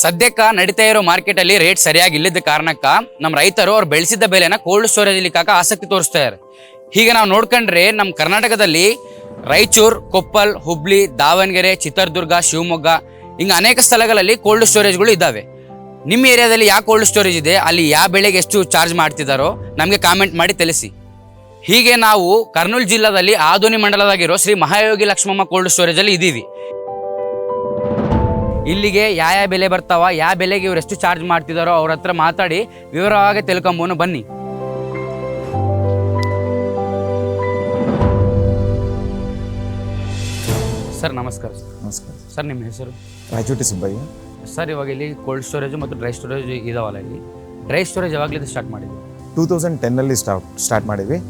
ಸದ್ಯಕ್ಕ ನಡೀತಾ ಇರೋ ಮಾರ್ಕೆಟ್ ಅಲ್ಲಿ ರೇಟ್ ಸರಿಯಾಗಿ ಇಲ್ಲದ ಕಾರಣಕ್ಕ ನಮ್ಮ ರೈತರು ಅವ್ರು ಬೆಳೆಸಿದ ಬೆಲೆನ ಕೋಲ್ಡ್ ಸ್ಟೋರೇಜ್ ಇಲ್ಲಿಕಾಕ ಆಸಕ್ತಿ ತೋರಿಸ್ತಾ ಇದ್ದಾರೆ ಹೀಗೆ ನಾವು ನೋಡ್ಕೊಂಡ್ರೆ ನಮ್ಮ ಕರ್ನಾಟಕದಲ್ಲಿ ರಾಯಚೂರು, ಕೊಪ್ಪಲ್, ಹುಬ್ಳಿ, ದಾವಣಗೆರೆ, ಚಿತ್ರದುರ್ಗ, ಶಿವಮೊಗ್ಗ ಹಿಂಗ ಅನೇಕ ಸ್ಥಳಗಳಲ್ಲಿ ಕೋಲ್ಡ್ ಸ್ಟೋರೇಜ್ಗಳು ಇದ್ದಾವೆ ನಿಮ್ಮ ಏರಿಯಾದಲ್ಲಿ ಯಾವ ಕೋಲ್ಡ್ ಸ್ಟೋರೇಜ್ ಇದೆ? ಅಲ್ಲಿ ಯಾವ ಬೆಳೆಗೆ ಎಷ್ಟು ಚಾರ್ಜ್ ಮಾಡ್ತಿದ್ದಾರೋ ನಮಗೆ ಕಾಮೆಂಟ್ ಮಾಡಿ ತಿಳಿಸಿ. ಹೀಗೆ ನಾವು ಕರ್ನೂಲ್ ಜಿಲ್ಲಾದಲ್ಲಿ ಆಧುನಿ ಮಂಡಲದಾಗಿರೋ ಶ್ರೀ ಮಹಾಯೋಗಿ ಲಕ್ಷ್ಮಮ್ಮ ಕೋಲ್ಡ್ ಸ್ಟೋರೇಜ್ ಅಲ್ಲಿ ಇದ್ದೀವಿ ಇಲ್ಲಿಗೆ ಯಾವ ಯಾವ ಬೆಲೆ ಬರ್ತಾವ ಯಾವ ಬೆಲೆಗೆ ಇವ್ರು ಎಷ್ಟು ಚಾರ್ಜ್ ಮಾಡ್ತಿದಾರೋ ಅವ್ರ ಹತ್ರ ಮಾತಾಡಿ ವಿವರವಾಗಿ ತಿಳ್ಕೊಂಬೋನು ಬನ್ನಿ. ಸರ್ ನಮಸ್ಕಾರ ಸರ್. ನಮಸ್ಕಾರ. ಸರ್ ನಿಮ್ಮ ಹೆಸರು? ರಾಯಚೂಟಿ ಸುಬ್ಬಯ್ಯ ಸರ್ ಇವಾಗ ಇಲ್ಲಿ ಕೋಲ್ಡ್ ಸ್ಟೋರೇಜ್ ಮತ್ತು ಡ್ರೈ ಸ್ಟೋರೇಜ್ ಇದಾವಲ್ಲ ಇಲ್ಲಿ. ಡ್ರೈ ಸ್ಟೋರೇಜ್ ಯಾವಾಗಲಿಂದ ಸ್ಟಾರ್ಟ್ ಮಾಡಿದ್ವಿ ಟೂ ತೌಸಂಡ್ ಟೆನ್ನಲ್ಲಿ ಸ್ಟಾರ್ಟ್ ಸ್ಟಾರ್ಟ್ ಮಾಡಿದ್ವಿ.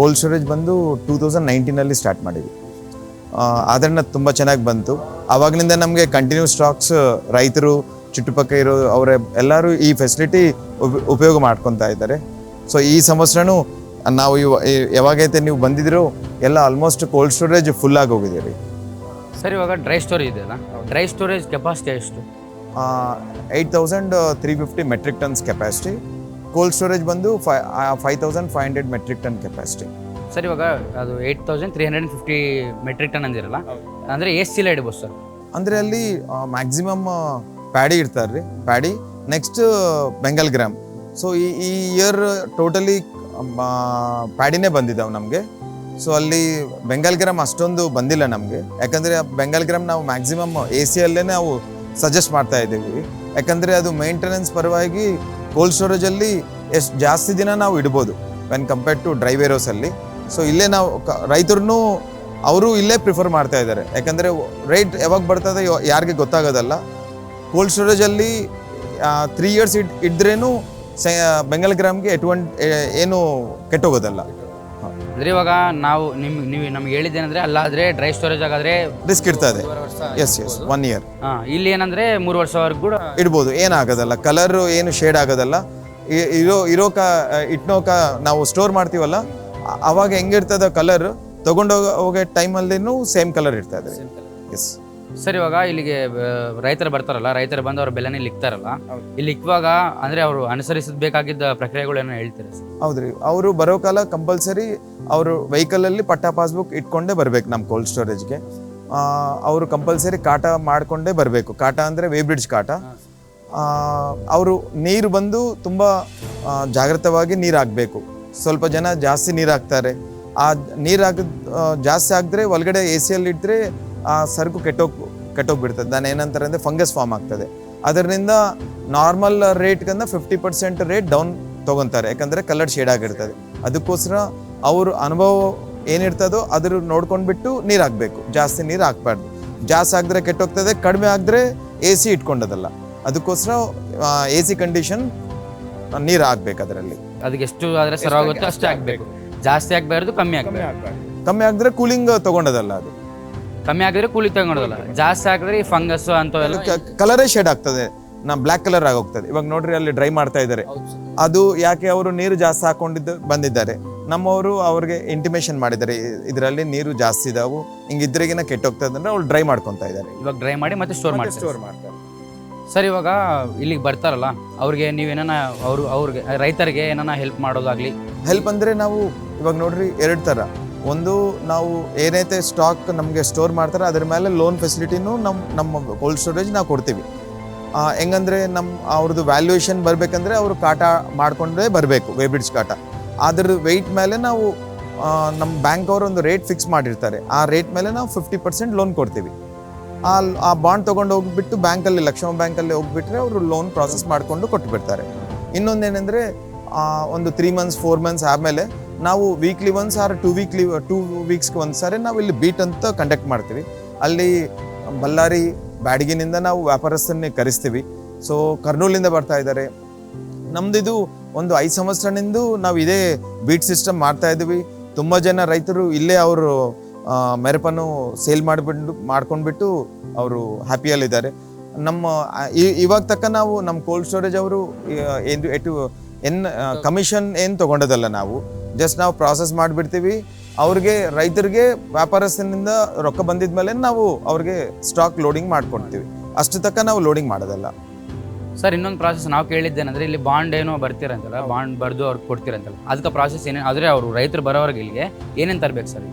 ಕೋಲ್ಡ್ ಸ್ಟೋರೇಜ್ ಬಂದು ಟೂ ತೌಸಂಡ್ ನೈನ್ಟೀನಲ್ಲಿ ಸ್ಟಾರ್ಟ್ ಮಾಡಿದ್ವಿ. ಆದರಣ ತುಂಬ ಚೆನ್ನಾಗಿ ಬಂತು. ಆವಾಗಲಿಂದ ನಮಗೆ ಕಂಟಿನ್ಯೂ ಸ್ಟಾಕ್ಸ್ ರೈತರು ಚುಟ್ಟುಪಕ್ಕ ಇರೋ ಅವರ ಎಲ್ಲರೂ ಈ ಫೆಸಿಲಿಟಿ ಉಪಯೋಗ ಮಾಡ್ಕೊತಾ ಇದ್ದಾರೆ. ಸೊ ಈ ಸಂವತ್ಸರನೂ ನಾವು ಇವ ಯಾವಾಗೈತೆ ನೀವು ಬಂದಿದ್ದೀರೋ ಎಲ್ಲ ಆಲ್ಮೋಸ್ಟ್ ಕೋಲ್ಡ್ ಸ್ಟೋರೇಜ್ ಫುಲ್ ಆಗಿ ಹೋಗಿದ್ದೀರಿ ಸರ್ ಇವಾಗ ಡ್ರೈ ಸ್ಟೋರೇಜ್ ಇದೆಯಲ್ಲ ಡ್ರೈ ಸ್ಟೋರೇಜ್ ಕೆಪಾಸಿಟಿ ಎಷ್ಟು? Eight thousand three fifty metric tons capacity cold storage ಬಂದು five five thousand five hundred metric ton capacity sir ಇವಾಗ ಅದು eight thousand three hundred fifty metric ton ಅಂದಿರಲ್ಲ? ಅಂದರೆ ಎಷ್ಟು ಚೀಲ ಇಡ್ಬೋದು ಸರ್ ಅಂದರೆ ಅಲ್ಲಿ ಮ್ಯಾಕ್ಸಿಮಮ್ ಪ್ಯಾಡಿ ಇರ್ತಾರೆ ರೀ. Paddy next Bengal gram so ಈ ಈ ಇಯರ್ ಟೋಟಲಿ ಪ್ಯಾಡಿನೇ ಬಂದಿದ್ದಾವೆ ನಮಗೆ. ಸೊ ಅಲ್ಲಿ ಬೆಂಗಲ್ ಗ್ರಾಮ್ ಅಷ್ಟೊಂದು ಬಂದಿಲ್ಲ ನಮಗೆ. ಯಾಕಂದರೆ ಬೆಂಗಲ್ ಗ್ರಾಮ್ ನಾವು ಮ್ಯಾಕ್ಸಿಮಮ್ ಎ ಸಿಯಲ್ಲೇ ನಾವು ಸಜೆಸ್ಟ್ ಮಾಡ್ತಾ ಇದ್ದೀವಿ. ಯಾಕಂದರೆ ಅದು ಮೇಂಟೆನೆನ್ಸ್ ಪರವಾಗಿ ಕೋಲ್ಡ್ ಸ್ಟೋರೇಜಲ್ಲಿ ಎಷ್ಟು ಜಾಸ್ತಿ ದಿನ ನಾವು ಇಡ್ಬೋದು. ವೆನ್ ಕಂಪೇರ್ಡ್ ಟು ಡ್ರೈ ವೇರೋಸಲ್ಲಿ ಸೊ ಇಲ್ಲೇ ನಾವು ರೈತರು ಅವರು ಇಲ್ಲೇ ಪ್ರಿಫರ್ ಮಾಡ್ತಾ ಇದ್ದಾರೆ. ಯಾಕಂದರೆ ರೇಟ್ ಯಾವಾಗ ಬರ್ತದೆ ಯಾರಿಗೆ ಗೊತ್ತಾಗೋದಲ್ಲ. ಕೋಲ್ಡ್ ಸ್ಟೋರೇಜಲ್ಲಿ ತ್ರೀ ಇಯರ್ಸ್ ಇಟ್ ಇದ್ರೇನು ಸೆ ಬೆಂಗಲ್ ಗ್ರಾಮ್ಗೆ ಎಟ್ ಒನ್ ಏನು ಕೆಟ್ಟೋಗೋದಲ್ಲ. ಅಂದ್ರೆ ಇವಾಗ ನಾವು ನಿಮ್ ನೀವು ನಮ್ಗೆ ಹೇಳಿದ್ದೇನೆಂದ್ರೆ ಅಲ್ಲಾದ್ರೆ ಡ್ರೈ ಸ್ಟೋರೇಜ್ ಆಗಾದ್ರೆ ರಿಸ್ಕ್ ಇರ್ತದೆ. ಎಸ್ ಎಸ್ ಒನ್ ಇಯರ್ ಹಾ ಇಲ್ಲಿ ಏನಂದ್ರೆ ಮೂರು ವರ್ಷವರೆಗೂ ಕೂಡ ಇಡ್ಬೋದು. ಏನಾಗೋದಲ್ಲ. ಕಲರ್ ಏನು ಶೇಡ್ ಆಗೋದಲ್ಲ. ಇರೋ ಇರೋಕ ಇಟ್ನೋಕ ನಾವು ಸ್ಟೋರ್ ಮಾಡ್ತೀವಲ್ಲ ಅವಾಗ ಹೆಂಗಿರ್ತದ ಕಲರ್ ತಗೊಂಡೋಗ ಹೋಗೋ ಟೈಮಲ್ಲಿನೂ ಸೇಮ್ ಕಲರ್ ಇರ್ತದೆ ಎಸ್ ಸರ್ ಇವಾಗ ಇಲ್ಲಿಗೆ ರೈತರು ಬರ್ತಾರಲ್ಲ ರೈತರು ಬಂದು ಅವ್ರ ಬೆಲೆನೇ ಲಿಕ್ತಾರಲ್ಲ ಇಲ್ಲಿ ಇಕ್ವಾಗ ಅಂದ್ರೆ ಅವರು ಅನುಸರಿಸಬೇಕಾಗಿದ್ದ ಪ್ರಕ್ರಿಯೆಗಳು ಏನೋ ಹೇಳ್ತಾರೆ ಹೌದ್ರಿ. ಅವರು ಬರೋ ಕಾಲ ಕಂಪಲ್ಸರಿ ಅವರು ವೆಹಿಕಲಲ್ಲಿ ಪಟ್ಟ ಪಾಸ್ಬುಕ್ ಇಟ್ಕೊಂಡೇ ಬರ್ಬೇಕು ನಮ್ಮ ಕೋಲ್ಡ್ ಸ್ಟೋರೇಜ್ಗೆ ಅವರು ಕಂಪಲ್ಸರಿ ಕಾಟ ಮಾಡಿಕೊಂಡೇ ಬರಬೇಕು. ಕಾಟ ಅಂದರೆ ವೇಬ್ರಿಡ್ಜ್ ಕಾಟ. ಅವರು ನೀರು ಬಂದು ತುಂಬ ಜಾಗೃತವಾಗಿ ನೀರು ಹಾಕಬೇಕು ಸ್ವಲ್ಪ ಜನ ಜಾಸ್ತಿ ನೀರು ಹಾಕ್ತಾರೆ ಆ ನೀರು ಹಾಕಿದ ಜಾಸ್ತಿ ಹಾಕಿದ್ರೆ ಒಳಗಡೆ ಎ ಸಿಯಲ್ಲಿ ಇಟ್ಟರೆ ಆ ಸರಕು ಕೆಟ್ಟೋಗ್, ಕೆಟ್ಟೋಗ್ಬಿಡ್ತದೆ. ನಾನು ಏನಂತಾರೆ ಅಂದರೆ ಫಂಗಸ್ ಫಾರ್ಮ್ ಆಗ್ತದೆ. ಅದರಿಂದ ನಾರ್ಮಲ್ ರೇಟ್ಗಂದ ಫಿಫ್ಟಿ ಪರ್ಸೆಂಟ್ ರೇಟ್ ಡೌನ್ ತೊಗೊತಾರೆ. ಯಾಕಂದರೆ ಕಲರ್ ಶೇಡ್ ಆಗಿರ್ತದೆ. ಅದಕ್ಕೋಸ್ಕರ ಅವ್ರ ಅನುಭವ ಏನಿರ್ತದೋ ಅದ್ರ ನೋಡ್ಕೊಂಡ್ಬಿಟ್ಟು ನೀರು ಹಾಕಬೇಕು. ಜಾಸ್ತಿ ನೀರು ಹಾಕ್ಬಾರ್ದು. ಜಾಸ್ತಿ ಹಾಕಿದ್ರೆ ಕೆಟ್ಟೋಗ್ತದೆ, ಕಡಿಮೆ ಆದರೆ ಎ ಸಿ ಇಟ್ಕೊಂಡದಲ್ಲ. ಅದಕ್ಕೋಸ್ಕರ ಎ ಸಿ ಕಂಡೀಷನ್ ನೀರು ಹಾಕ್ಬೇಕು ಅದರಲ್ಲಿ. ಅದಕ್ಕೆ ಎಷ್ಟು ಆದ್ರೆ ಆಗುತ್ತೆ ಅಷ್ಟೇ ಆಗ್ಬೇಕು ಜಾಸ್ತಿ ಆಗ್ಬಾರ್ದು ಕಮ್ಮಿ ಆಗ್ಬೇಕು ಕಮ್ಮಿ ಆಗಿದ್ರೆ ಕೂಲಿಂಗ್ ತಗೊಂಡದಲ್ಲ ಅದು. ಕಮ್ಮಿ ಆಗಿದ್ರೆ ಕೂಲಿಂಗ್ ತಗೊಂಡೋದಲ್ಲ. ಜಾಸ್ತಿ ಆಗಿದ್ರೆ ಈ ಫಂಗಸ್ ಅಂತವೆಲ್ಲ ಕಲರೇ ಶೇಡ್ ಆಗ್ತದೆ. ನಾ ಬ್ಲ್ಯಾಕ್ ಕಲರ್ ಆಗೋಗ್ತದೆ. ಇವಾಗ ನೋಡ್ರಿ ಅಲ್ಲಿ ಡ್ರೈ ಮಾಡ್ತಾ ಇದ್ದಾರೆ. ಅದು ಯಾಕೆ ಅವರು ನೀರು ಜಾಸ್ತಿ ಹಾಕೊಂಡಿದ್ದು ಬಂದಿದ್ದಾರೆ. ನಮ್ಮವರು ಅವ್ರಿಗೆ ಇಂಟಿಮೇಷನ್ ಮಾಡಿದ್ದಾರೆ. ಇದರಲ್ಲಿ ನೀರು ಜಾಸ್ತಿ ಇದಾವು. ಹಿಂಗಿದ್ರೆಗಿನ ಕೆಟ್ಟೋಗ್ತದೆ ಅಂದ್ರೆ ಅವ್ರು ಡ್ರೈ ಮಾಡ್ಕೊತಾ ಇದ್ದಾರೆ. ಇವಾಗ ಡ್ರೈ ಮಾಡಿ ಮತ್ತೆ ಸ್ಟೋರ್ ಮಾಡಿ ಸ್ಟೋರ್ ಮಾಡ್ತಾರೆ. ಸರ್ ಇವಾಗ ಇಲ್ಲಿಗೆ ಬರ್ತಾರಲ್ಲ ಅವ್ರಿಗೆ ನೀವೇನ ಅವರು ಅವ್ರಿಗೆ ರೈತರಿಗೆ ಏನಾರ ಹೆಲ್ಪ್ ಮಾಡೋದಾಗ್ಲಿ. ಹೆಲ್ಪ್ ಅಂದ್ರೆ ನಾವು ಇವಾಗ ನೋಡ್ರಿ ಎರಡು ಥರ ಒಂದು ನಾವು ಏನೈತೆ ಸ್ಟಾಕ್ ನಮಗೆ ಸ್ಟೋರ್ ಮಾಡ್ತಾರೆ ಅದ್ರ ಮೇಲೆ ಲೋನ್ ಫೆಸಿಲಿಟಿನೂ ನಮ್ಮ ನಮ್ಮ ಕೋಲ್ಡ್ ಸ್ಟೋರೇಜ್ ನಾವು ಕೊಡ್ತೀವಿ. ಹೆಂಗಂದರೆ ನಮ್ಮ ಅವ್ರದ್ದು ವ್ಯಾಲ್ಯೂಯೇಷನ್ ಬರಬೇಕಂದ್ರೆ ಅವರು ಕಾಟ ಮಾಡಿಕೊಂಡೇ ಬರಬೇಕು ವೇಬ್ರಿಡ್ಜ್ ಕಾಟ. ಅದ್ರ ವೆಯ್ಟ್ ಮೇಲೆ ನಾವು ನಮ್ಮ ಬ್ಯಾಂಕ್ ಅವರು ಒಂದು ರೇಟ್ ಫಿಕ್ಸ್ ಮಾಡಿರ್ತಾರೆ. ಆ ರೇಟ್ ಮೇಲೆ ನಾವು ಫಿಫ್ಟಿ ಪರ್ಸೆಂಟ್ ಲೋನ್ ಕೊಡ್ತೀವಿ. ಆ ಆ ಬಾಂಡ್ ತೊಗೊಂಡು ಹೋಗ್ಬಿಟ್ಟು ಬ್ಯಾಂಕಲ್ಲಿ ಲಕ್ಷ್ಮ ಬ್ಯಾಂಕಲ್ಲಿ ಹೋಗ್ಬಿಟ್ರೆ ಅವರು ಲೋನ್ ಪ್ರಾಸೆಸ್ ಮಾಡಿಕೊಂಡು ಕೊಟ್ಟುಬಿಡ್ತಾರೆ ಇನ್ನೊಂದೇನೆಂದರೆ ಒಂದು ತ್ರೀ ಮಂತ್ಸ್ ಫೋರ್ ಮಂತ್ಸ್ ಆದಮೇಲೆ ನಾವು weekly once or two weekly two ವೀಕ್ಸ್ಗೆ ಒಂದು ಸಾರಿ ನಾವು ಇಲ್ಲಿ ಬೀಟ್ ಅಂತ ಕಂಡಕ್ಟ್ ಮಾಡ್ತೀವಿ. ಅಲ್ಲಿ ಬಳ್ಳಾರಿ ಬ್ಯಾಡಗಿನಿಂದ ನಾವು ವ್ಯಾಪಾರಸ್ಥನ್ನೇ ಕರೆಸ್ತೀವಿ. ಸೊ ಕರ್ನೂಲಿಂದ ಬರ್ತಾ ಇದ್ದಾರೆ. ನಮ್ದಿದು ಒಂದು ಐದು ಸಂವತ್ಸರನಿಂದ ನಾವು ಇದೇ ಬೀಟ್ ಸಿಸ್ಟಮ್ ಮಾಡ್ತಾ ಇದ್ದೀವಿ. ತುಂಬ ಜನ ರೈತರು ಇಲ್ಲೇ ಅವರು ಮೆರಪನ್ನು ಸೇಲ್ ಮಾಡಿಬಿಟ್ಟು, ಮಾಡ್ಕೊಂಡ್ಬಿಟ್ಟು ಅವರು ಹ್ಯಾಪಿಯಲ್ಲಿದ್ದಾರೆ ನಮ್ಮ ಇವಾಗ ತಕ್ಕ ನಾವು ನಮ್ಮ ಕೋಲ್ಡ್ ಸ್ಟೋರೇಜ್ ಅವರು ಏನು, ಎಟು, ಎನ್ ಕಮಿಷನ್ ಏನು ತೊಗೊಂಡದಲ್ಲ ನಾವು. ಜಸ್ಟ್ ನಾವು ಪ್ರಾಸೆಸ್ ಮಾಡಿಬಿಡ್ತೀವಿ. ಅವ್ರಿಗೆ ರೈತರಿಗೆ ವ್ಯಾಪಾರಸ್ಥನಿಂದ ರೊಕ್ಕ ಬಂದಿದ ಮೇಲೆ ನಾವು ಅವ್ರಿಗೆ ಸ್ಟಾಕ್ ಲೋಡಿಂಗ್ ಮಾಡ್ಕೊಡ್ತೀವಿ. ಅಷ್ಟು ತಕ್ಕ ನಾವು ಲೋಡಿಂಗ್ ಮಾಡೋದಲ್ಲ. ಸರ್ ಇನ್ನೊಂದು ಪ್ರಾಸೆಸ್ ನಾವು ಕೇಳಿದ್ದೇನೆಂದ್ರೆ ಇಲ್ಲಿ ಬಾಂಡ್ ಏನೋ ಬರ್ತೀರಂತಲ್ಲ ಬಾಂಡ್ ಬರೆದು ಅವ್ರಿಗೆ ಕೊಡ್ತೀರಂತಲ್ಲ ಅದಕ್ಕೆ ಪ್ರಾಸೆಸ್ ಏನೇ ಆದರೆ ಅವರು ರೈತರು ಬರೋವ್ರಿಗೆ ಇಲ್ಲಿಗೆ ಏನೇನು ತರಬೇಕು ಸರ್?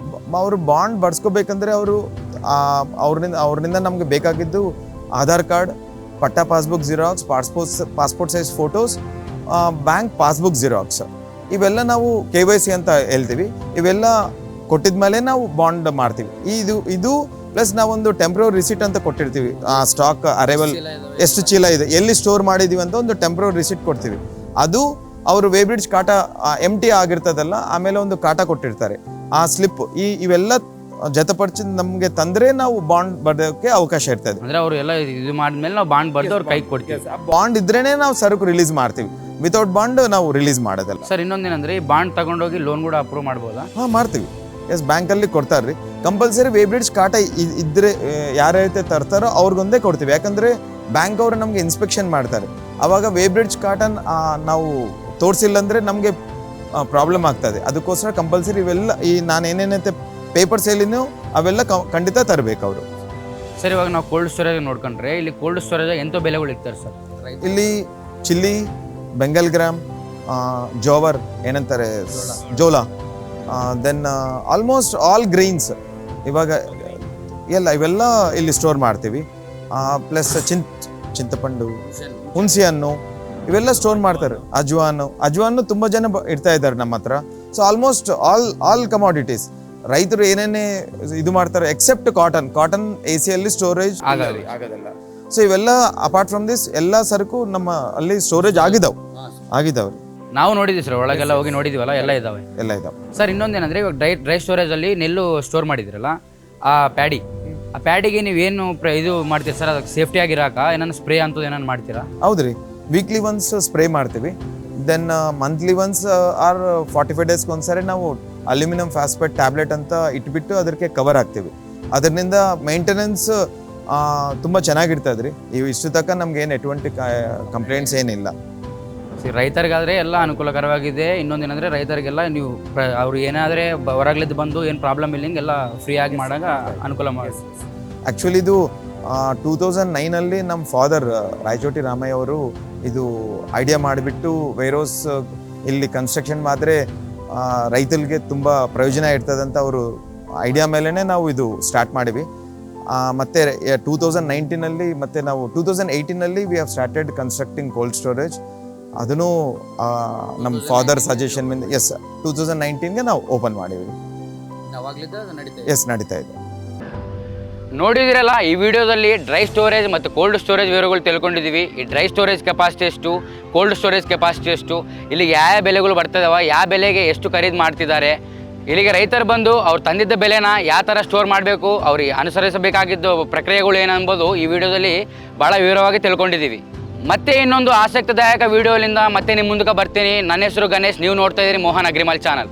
ಅವರು ಬಾಂಡ್ ಬಡ್ಸ್ಕೋಬೇಕಂದ್ರೆ ಅವರು ಅವ್ರನ್ನ ಅವ್ರನ್ನಿಂದ ನಮಗೆ ಬೇಕಾಗಿದ್ದು ಆಧಾರ್ ಕಾರ್ಡ್ ಪಟ್ಟ passbook xerox passport passport size photos bank passbook xerox ಇವೆಲ್ಲ ನಾವು ಕೆ ವೈ ಸಿ ಅಂತ ಹೇಳ್ತೀವಿ. ಇವೆಲ್ಲ ಕೊಟ್ಟಿದ್ಮೇಲೆ ನಾವು ಬಾಂಡ್ ಮಾಡ್ತೀವಿ. ಇದು ಇದು ಪ್ಲಸ್ ನಾವೊಂದು ಟೆಂಪ್ರರಿ ರಿಸಿಟ್ ಅಂತ ಕೊಟ್ಟಿರ್ತೀವಿ. ಆ ಸ್ಟಾಕ್ ಅರೈವಲ್ ಎಷ್ಟು ಚೀಲ ಇದೆ ಎಲ್ಲಿ ಸ್ಟೋರ್ ಮಾಡಿದೀವಿ ಅಂತ ಒಂದು ಟೆಂಪ್ರರಿ ರಿಸಿಟ್ ಕೊಡ್ತೀವಿ. ಅದು ಅವರು ವೇಬ್ರಿಡ್ಜ್ ಕಾಟ ಎಂ ಟಿ ಆಗಿರ್ತದಲ್ಲ ಆಮೇಲೆ ಒಂದು ಕಾಟ ಕೊಟ್ಟಿರ್ತಾರೆ. ಆ ಸ್ಲಿಪ್ ಈ ಇವೆಲ್ಲ ಜತಪಡಿಸಿ ನಮಗೆ ತಂದ್ರೆ ನಾವು ಬಾಂಡ್ ಬರ್ದಕ್ಕೆ ಅವಕಾಶ ಇರ್ತದೆ. ಅಂದ್ರೆ ಅವರು ಎಲ್ಲ ಇದು ಮಾಡಿದ್ಮೇಲೆ ನಾವು ಬಾಂಡ್ ಬರ್ದು ಅವ್ರ ಕೈ ಕೊಡ್ತೀವಿ. ಬಾಂಡ್ ಇದ್ರೇನೆ ನಾವು ಸರಕು ರಿಲೀಸ್ ಮಾಡ್ತೀವಿ. ವಿತೌಟ್ ಬಾಂಡ್ ನಾವು ರಿಲೀಸ್ ಮಾಡೋದಲ್ಲ. ಸರ್ ಇನ್ನೊಂದೇನಂದ್ರೆ ಈ ಬಾಂಡ್ ತಗೊಂಡೋಗಿ ಲೋನ್ ಕೂಡ ಅಪ್ರೂವ್ ಮಾಡ್ಬೋದಾ? ಹಾಂ ಮಾಡ್ತೀವಿ. ಎಸ್ ಬ್ಯಾಂಕಲ್ಲಿ ಕೊಡ್ತಾರ್ರಿ. ಕಂಪಲ್ಸರಿ ವೇಬ್ರಿಡ್ಜ್ ಕಾಟ ಇ- ಇದ್ರೆ ಯಾರೈತೆ ತರ್ತಾರೋ ಅವ್ರಿಗೊಂದೇ ಕೊಡ್ತೀವಿ. ಯಾಕಂದ್ರೆ ಬ್ಯಾಂಕ್ ಅವರು ನಮಗೆ ಇನ್ಸ್ಪೆಕ್ಷನ್ ಮಾಡ್ತಾರೆ. ಅವಾಗ ವೇಬ್ರಿಡ್ಜ್ ಕಾಟನ್ ನಾವು ತೋರಿಸಿಲ್ಲ ಅಂದರೆ ನಮಗೆ ಪ್ರಾಬ್ಲಮ್ ಆಗ್ತದೆ. ಅದಕ್ಕೋಸ್ಕರ ಕಂಪಲ್ಸರಿ ಇವೆಲ್ಲ ಈ ನಾನು ಏನೇನೈತೆ ಪೇಪರ್ಸ್ ಹೇಳಿನೂ ಅವೆಲ್ಲ ಕ- ಖಂಡಿತ ತರಬೇಕು ಅವರು. ಸರ್ ಇವಾಗ ನಾವು ಕೋಲ್ಡ್ ಸ್ಟೋರೇಜ್ ನೋಡ್ಕೊಂಡ್ರೆ ಇಲ್ಲಿ ಕೋಲ್ಡ್ ಸ್ಟೋರೇಜ್ ಎಂತ ಬೆಲೆಗಳು ಇರ್ತಾರೆ ಸರ್ ಇಲ್ಲಿ ಚಿಲ್ಲಿ ಬೆಂಗಲ್ ಗ್ರಾಮ್ ಜೋವರ್ ಏನಂತಾರೆ ಜೋಲಾ ದೆನ್ ಆಲ್ಮೋಸ್ಟ್ ಆಲ್ ಗ್ರೀನ್ಸ್ ಇವಾಗ, ಎಲ್ಲ, ಇವೆಲ್ಲ ಇಲ್ಲಿ ಸ್ಟೋರ್ ಮಾಡ್ತೀವಿ. ಪ್ಲಸ್ ಚಿಂತ್, ಚಿಂತಪಂಡು, ಹುಣಸೆ ಹಣ್ಣು, ಇವೆಲ್ಲ ಸ್ಟೋರ್ ಮಾಡ್ತಾರೆ. ಅಜ್ವಾನು ಅಜ್ವಾನು ತುಂಬ ಜನ ಇಡ್ತಾ ಇದ್ದಾರೆ ನಮ್ಮ ಹತ್ರ. So almost all all commodities ರೈತರು ಏನೇನೇ ಇದು ಮಾಡ್ತಾರೆ ಎಕ್ಸೆಪ್ಟ್ ಕಾಟನ್ ಕಾಟನ್ ಎ ಸಿಯಲ್ಲಿ ಸ್ಟೋರೇಜ್. ಆಗೋದಿಲ್ಲ ಸೊ ಇವೆಲ್ಲ ಅಪಾರ್ಟ್ ಫ್ರಮ್ ದಿಸ್ ಎಲ್ಲ ಸರಕು ನಮ್ಮ ಅಲ್ಲಿ ಸ್ಟೋರೇಜ್ ಆಗಿದಾವ್. ಆಗಿದಾವ್. ನಾವು ನೋಡಿದ್ವಿ ಸರ್ ಒಳಗೆಲ್ಲ ಹೋಗಿ ನೋಡಿದಿವಲ್ಲ ಎಲ್ಲ ಇದಾವೆ. ಎಲ್ಲ ಇದಾವೆ. ಸರ್ ಇನ್ನೊಂದೇನಂದ್ರೆ ಇವಾಗ ಡ್ರೈ ಡ್ರೈ ಸ್ಟೋರೇಜಲ್ಲಿ ನೆಲ್ಲು ಸ್ಟೋರ್ ಮಾಡಿದ್ರಲ್ಲ ಆ ಪ್ಯಾಡಿ ಆ ಪ್ಯಾಡಿಗೆ ನೀವೇನು ಪ್ರೈ ಇದು ಮಾಡ್ತೀರಾ ಸರ್ ಅದಕ್ಕೆ ಸೇಫ್ಟಿ ಆಗಿರಾಕ ಏನಾದ್ರು ಸ್ಪ್ರೇ ಅಂತದ್ದು ಏನಾದ್ರು ಮಾಡ್ತೀರಾ? ಹೌದ್ರಿ. ವೀಕ್ಲಿ ಒನ್ಸ್ ಸ್ಪ್ರೇ ಮಾಡ್ತೀವಿ. Then monthly once or forty five ಡೇಸ್ಗೆ ಒಂದ್ಸರಿ ನಾವು ಅಲ್ಯೂಮಿನಿಯಂ ಫಾಸ್ಫೇಟ್ ಟ್ಯಾಬ್ಲೆಟ್ ಅಂತ ಇಟ್ಬಿಟ್ಟು ಅದಕ್ಕೆ ಕವರ್ ಆಗ್ತೀವಿ ಅದರಿಂದ ಮೇಂಟೆನೆನ್ಸ್ ತುಂಬ ಚೆನ್ನಾಗಿರ್ತದ್ರಿ. ಇವು ಇಷ್ಟು ತಕ್ಕ ನಮ್ಗೆ ಏನು ಎటువంటి ಕಂಪ್ಲೇಂಟ್ಸ್ ಏನಿಲ್ಲ. ರೈತರಿಗಾದರೆ ಎಲ್ಲ ಅನುಕೂಲಕರವಾಗಿದೆ. ಇನ್ನೊಂದು ಏನಂದ್ರೆ ರೈತರಿಗೆಲ್ಲ ನೀವು ಪ್ರ ಅವ್ರು ಏನಾದರೆ ಹೊರಗ್ಲಿದ್ದು ಬಂದು ಏನು ಪ್ರಾಬ್ಲಮ್ ಇಲ್ಲ ಹಿಂಗೆಲ್ಲ ಫ್ರೀಯಾಗಿ ಮಾಡಾಗ ಅನುಕೂಲ ಮಾಡಿ. ಆ್ಯಕ್ಚುಲಿ ಇದು ಟೂ ತೌಸಂಡ್ ನೈನಲ್ಲಿ ನಮ್ಮ ಫಾದರ್ ರಾಯಚೋಟಿ ರಾಮಯ್ಯ ಅವರು ಇದು ಐಡಿಯಾ ಮಾಡಿಬಿಟ್ಟು ವೈರೋಸ್ ಇಲ್ಲಿ ಕನ್ಸ್ಟ್ರಕ್ಷನ್ ಮಾಡಿದ್ರೆ ರೈತರಿಗೆ ತುಂಬ ಪ್ರಯೋಜನ ಇರ್ತದಂತ ಅವರು ಐಡಿಯಾ ಮೇಲೇ ನಾವು ಇದು ಸ್ಟಾರ್ಟ್ ಮಾಡಿವಿ. ಮತ್ತೆ ಟೂ ತೌಸಂಡ್ ನೈನ್ಟೀನಲ್ಲಿ ಮತ್ತೆ ನಾವು two thousand ಏಯ್ಟೀನಲ್ಲಿ we have started constructing cold storage ಅದನ್ನು ಆ, ನಮ್ಮ ಫಾದರ್ ಸಜೆಷನ್ ಮಿಂದ ಎಸ್ ಟೂ ತೌಸಂಡ್ ನೈನ್ಟೀನ್ಗೆ ನಾವು ಓಪನ್ ಮಾಡಿದ್ವಿ. ಎಸ್ ನಡೀತಾ ಇದೆ? ನೋಡಿದಿರಲ್ಲ ಈ ವಿಡಿಯೋದಲ್ಲಿ ಡ್ರೈ ಸ್ಟೋರೇಜ್ ಮತ್ತು ಕೋಲ್ಡ್ ಸ್ಟೋರೇಜ್ ವಿವರಗಳು ತಿಳ್ಕೊಂಡಿದ್ದೀವಿ ಈ ಡ್ರೈ ಸ್ಟೋರೇಜ್ ಕೆಪಾಸಿಟಿ ಎಷ್ಟು? ಕೋಲ್ಡ್ ಸ್ಟೋರೇಜ್ ಕೆಪಾಸಿಟಿ ಎಷ್ಟು? ಇಲ್ಲಿ ಯಾವ ಬೆಲೆಗಳು ಬರ್ತದವ? ಯಾವ ಬೆಲೆಗೆ ಎಷ್ಟು ಖರೀದಿ ಮಾಡ್ತಿದ್ದಾರೆ? ಇಲ್ಲಿಗೆ ರೈತರು ಬಂದು ಅವ್ರು ತಂದಿದ್ದ ಬೆಲೆನ ಯಾವ ಥರ ಸ್ಟೋರ್ ಮಾಡಬೇಕು, ಅವ್ರಿಗೆ ಅನುಸರಿಸಬೇಕಾಗಿದ್ದು ಪ್ರಕ್ರಿಯೆಗಳು ಏನೆಂಬುದು ಈ ವಿಡಿಯೋದಲ್ಲಿ ಭಾಳ ವಿವರವಾಗಿ ತಿಳ್ಕೊಂಡಿದ್ದೀವಿ. ಮತ್ತೆ ಇನ್ನೊಂದು ಆಸಕ್ತಿದಾಯಕ ವಿಡಿಯೋಲಿಂದ ಮತ್ತೆ ನಿಮ್ಮ ಮುಂದಕ್ಕೆ ಬರ್ತೀನಿ. ನನ್ನ ಹೆಸರು ಗಣೇಶ್, ನೀವು ನೋಡ್ತಾ ಇದ್ದೀರಿ ಮೋಹನ್ ಅಗ್ರಿಮಲ್ ಚಾನಲ್.